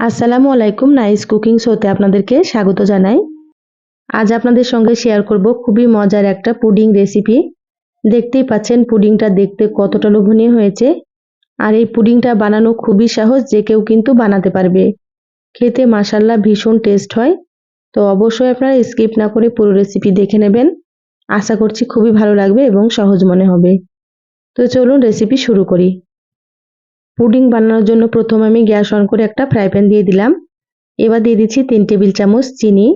আসসালামু আলাইকুম nice cooking শোতে আপনাদেরকে স্বাগত জানাই। আজ আপনাদের সঙ্গে শেয়ার করব খুবই মজার একটা পুডিং রেসিপি দেখতেই পাচ্ছেন পুডিংটা দেখতে কতটা লোভনীয় হয়েছে। আর এই পুডিংটা বানানো খুবই সহজ, যে কেউ কিন্তু বানাতে পারবে। খেতে মাসাল্লা ভীষণ টেস্ট হয়। তো অবশ্যই আপনারা স্কিপ না করে পুরো রেসিপি দেখে নেবেন। আশা করছি খুবই ভালো লাগবে এবং সহজ মনে হবে। তো চলুন রেসিপি শুরু করি। পুডিং বানানোর জন্য প্রথম আমি গ্যাস অন করে একটা ফ্রাই প্যান দিয়ে দিলাম। এবার দিয়ে দিচ্ছি তিন টেবিল চামচ চিনি।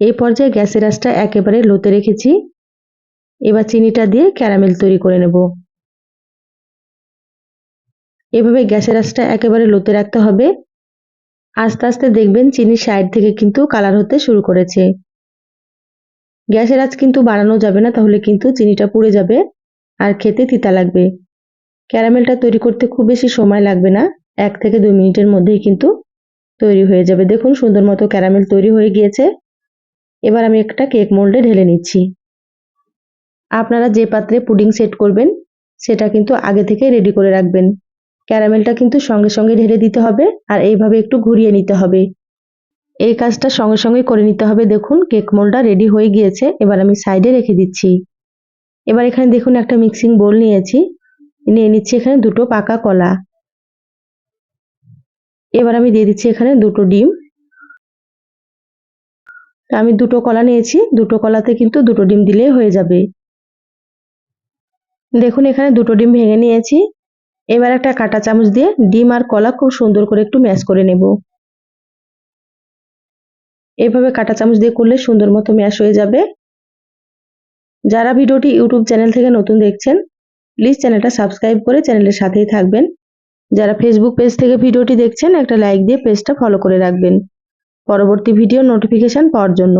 এই পর্যায়ে গ্যাসের আঁচটা একেবারে লোতে রেখেছি। এবার চিনিটা দিয়ে ক্যারামেল তৈরি করে নেব। এভাবে গ্যাসের আঁচটা একেবারে লোতে রাখতে হবে। আস্তে আস্তে দেখবেন চিনির সাইড থেকে কিন্তু কালার হতে শুরু করেছে। গ্যাসের আঁচ কিন্তু বাড়ানো যাবে না, তাহলে কিন্তু চিনিটা পুড়ে যাবে আর খেতে তিতা লাগবে। ক্যারামেলটা তৈরি করতে খুব বেশি সময় লাগবে না। এক থেকে দুই মিনিটের মধ্যেই কিন্তু তৈরি হয়ে যাবে। দেখুন সুন্দর মতো ক্যারামেল তৈরি হয়ে গিয়েছে। এবার আমি একটা কেক মোল্ডে ঢেলে নিচ্ছি। আপনারা যে পাত্রে পুডিং সেট করবেন, সেটা কিন্তু আগে থেকে রেডি করে রাখবেন। ক্যারামেলটা কিন্তু সঙ্গে সঙ্গে ঢেলে দিতে হবে আর এইভাবে একটু ঘুরিয়ে নিতে হবে। এই কাজটা সঙ্গে সঙ্গে করে নিতে হবে। দেখুন কেক মোলটা রেডি হয়ে গিয়েছে। এবার আমি সাইডে রেখে দিচ্ছি। এবার এখানে দেখুন একটা মিক্সিং বোল নিয়েছি। নিয়ে নিচ্ছি এখানে দুটো পাকা কলা। এবার আমি দিয়ে দিচ্ছি এখানে দুটো ডিম। আমি দুটো কলা নিয়েছি, দুটো কলাতে কিন্তু দুটো ডিম দিলেই হয়ে যাবে। দেখুন, এখানে দুটো ডিম ভেঙে নিয়েছি। এবার একটা কাটা চামচ দিয়ে ডিম আর কলা খুব সুন্দর করে একটু ম্যাশ করে নেব। এভাবে কাটা চামচ দিয়ে করলে সুন্দর মতো ম্যাশ হয়ে যাবে। যারা ভিডিওটি ইউটিউব চ্যানেল থেকে নতুন দেখছেন প্লিজ চ্যানেলটা সাবস্ক্রাইব করে চ্যানেলের সাথেই থাকবেন। যারা ফেসবুক পেজ থেকে ভিডিওটি দেখছেন, একটা লাইক দিয়ে পেজটা ফলো করে রাখবেন। পরবর্তী ভিডিও নোটিফিকেশান পাওয়ার জন্য।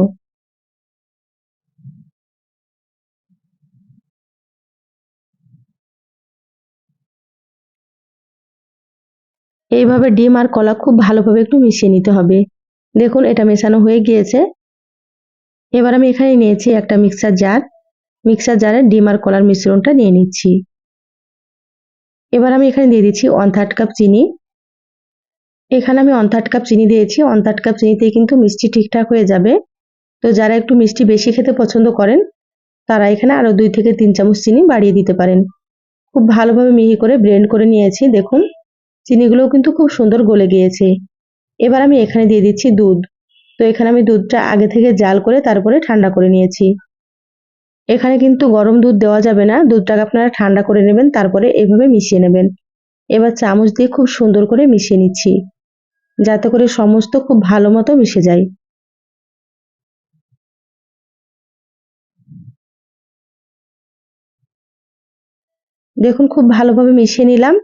এইভাবে ডিম আর কলা খুব ভালোভাবে একটু মিশিয়ে নিতে হবে। দেখুন, এটা মেশানো হয়ে গিয়েছে। এবার আমি এখানে নিয়েছি একটা মিক্সার জার মিক্সার জারে ডিম আর কলার মিশ্রণটা নিয়ে নিচ্ছি। এবার আমি এখানে দিয়ে দিচ্ছি ওয়ান থার্ড কাপ চিনি। এখানে আমি ওয়ান থার্ড কাপ চিনি দিয়েছি। ওয়ান থার্ড কাপ চিনিতেই কিন্তু মিষ্টি ঠিকঠাক হয়ে যাবে। তো যারা একটু মিষ্টি বেশি খেতে পছন্দ করেন, তারা এখানে আরও দুই থেকে তিন চামচ চিনি বাড়িয়ে দিতে পারেন। খুব ভালোভাবে মিহি করে ব্লেন্ড করে নিয়েছি, দেখুন। চিনিগুলোও কিন্তু খুব সুন্দর গলে গিয়েছে। এবার আমি এখানে দিয়ে দিচ্ছি দুধ। তো এখানে আমি দুধটা আগে থেকে জাল করে তারপরে ঠান্ডা করে নিয়েছি। এখানে কিন্তু গরম দুধ দেওয়া যাবে না। দুধটাকে আপনারা ঠান্ডা করে নেবেন, তারপরে এভাবে মিশিয়ে নেবেন। এবার চামচ দিয়ে খুব সুন্দর করে মিশিয়ে নিচ্ছি, যাতে করে সমস্ত খুব ভালো মতো মিশে যায়। দেখুন, খুব ভালোভাবে মিশিয়ে নিলাম।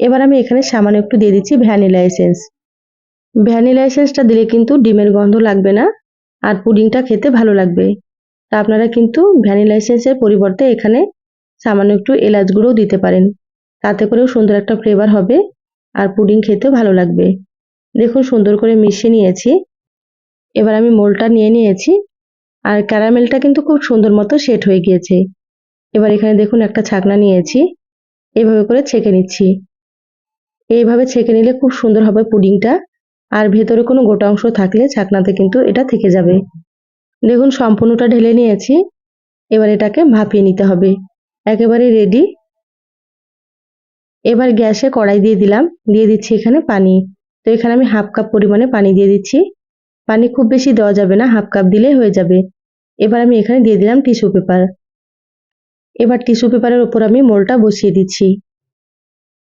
এবার আমি এখানে সামান্য একটু দিয়ে দিচ্ছি ভ্যানিলা এসেন্স। ভ্যানিলা এসেন্সটা দিলে কিন্তু ডিমের গন্ধ লাগবে না, আর পুডিংটা খেতে ভালো লাগবে। তা আপনারা কিন্তু ভ্যানিলা এসেন্সের পরিবর্তে এখানে সামান্য একটু এলাচ গুঁড়োও দিতে পারেন। তাতে করেও সুন্দর একটা ফ্লেভার হবে আর পুডিং খেতেও ভালো লাগবে। দেখুন সুন্দর করে মিশিয়ে নিয়েছি। এবার আমি মোলটা নিয়ে নিয়েছি আর ক্যারামেলটা কিন্তু খুব সুন্দর মতো সেট হয়ে গিয়েছে। এবার এখানে দেখুন একটা ছাকনা নিয়েছি। এভাবে করে ছেঁকে নিচ্ছি। এইভাবে ছেঁকে নিলে খুব সুন্দর হবে পুডিংটা। আর ভেতরে কোনো গোটা অংশ থাকলে ছাকনাতে কিন্তু এটা থেকে যাবে। দেখুন, সম্পূর্ণটা ঢেলে নিয়েছি। এবার এটাকে ভাপিয়ে নিতে হবে। একেবারে রেডি এবার গ্যাসে কড়াই দিয়ে দিলাম। দিয়ে দিচ্ছি এখানে পানি। তো এখানে আমি হাফ কাপ পরিমাণে পানি দিয়ে দিচ্ছি। পানি খুব বেশি দেওয়া যাবে না, হাফ কাপ দিলেই হয়ে যাবে। এবার আমি এখানে দিয়ে দিলাম টিস্যু পেপার। এবার টিস্যু পেপারের ওপর আমি মোলটা বসিয়ে দিচ্ছি।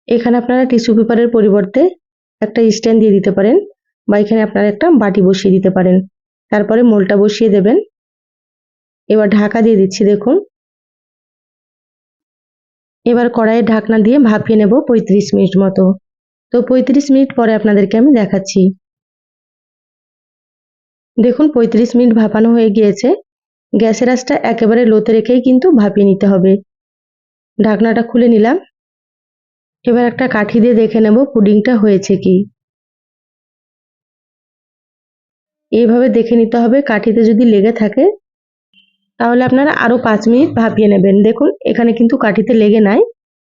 এখানে আপনারা টিস্যু পেপারের পরিবর্তে একটা স্ট্যান্ড দিয়ে দিতে পারেন বা এখানে আপনারা একটা বাটি বসিয়ে দিতে পারেন। তারপরে মোলটা বসিয়ে দেবেন। এবার ঢাকা দিয়ে দিচ্ছি, দেখুন। এবার কড়াইয়ের ঢাকনা দিয়ে ভাপিয়ে নেব পঁয়ত্রিশ মিনিট মতো। তো পঁয়ত্রিশ মিনিট পরে আপনাদেরকে আমি দেখাচ্ছি। দেখুন, পঁয়ত্রিশ মিনিট ভাপানো হয়ে গিয়েছে। গ্যাসের আঁচটা একেবারে লোতে রেখেই কিন্তু ভাপিয়ে নিতে হবে। ঢাকনাটা খুলে নিলাম। এবার একটা কাঠি দিয়ে দেখে নেব পুডিংটা হয়েছে কি। এইভাবে দেখে নিতে হবে, কাঠিতে যদি লেগে থাকে, তাহলে আপনারা আরও পাঁচ মিনিট ভাপিয়ে নেবেন। দেখুন, এখানে কিন্তু কাঠিতে লেগে নাই,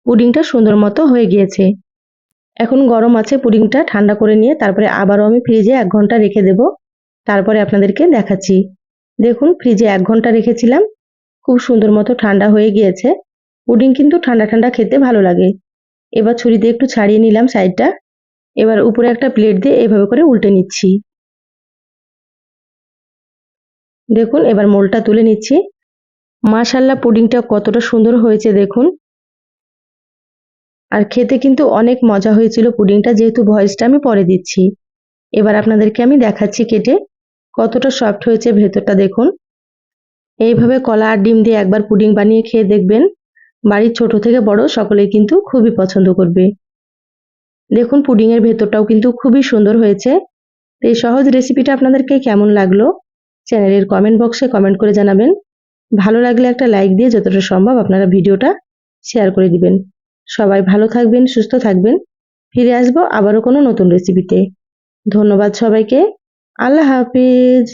পুডিংটা সুন্দর মতো হয়ে গিয়েছে। এখন গরম আছে, পুডিংটা ঠান্ডা করে নিয়ে তারপরে আবারও আমি ফ্রিজে এক ঘণ্টা রেখে দেব। তারপরে আপনাদেরকে দেখাচ্ছি। দেখুন, ফ্রিজে এক ঘণ্টা রেখেছিলাম, খুব সুন্দর মতো ঠান্ডা হয়ে গিয়েছে। পুডিং কিন্তু ঠান্ডা ঠান্ডা খেতে ভালো লাগে। এবার ছুরিতে একটু ছাড়িয়ে নিলাম সাইডটা। এবার উপরে একটা প্লেট দিয়ে এভাবে করে উল্টে নিচ্ছি। দেখুন, এবার মোলটা তুলে নিচ্ছি। মাশাল্লাহ পুডিংটা কতটা সুন্দর হয়েছে, দেখুন। আর খেতে কিন্তু অনেক মজা হয়েছিল পুডিংটা, যেহেতু ভয়েসটা আমি পরে দিচ্ছি। এবার আপনাদেরকে আমি দেখাচ্ছি কেটে কতটা সফট হয়েছে ভেতরটা, দেখুন। এইভাবে কলা আর ডিম দিয়ে একবার পুডিং বানিয়ে খেয়ে দেখবেন। বাড়ির ছোট থেকে বড় সকলেই কিন্তু খুবই পছন্দ করবে। দেখুন, পুডিংয়ের ভেতরটাও কিন্তু খুবই সুন্দর হয়েছে। এই সহজ রেসিপিটা আপনাদেরকে কেমন লাগল? চ্যানেলের কমেন্ট বক্সে কমেন্ট করে জানাবেন। ভালো লাগলে একটা লাইক দিয়ে যতটা সম্ভব আপনারা ভিডিওটা শেয়ার করে দিবেন। সবাই ভালো থাকবেন, সুস্থ থাকবেন। ফিরে আসব আবারও কোনো নতুন রেসিপিতে ধন্যবাদ সবাইকে। আল্লাহ হাফিজ।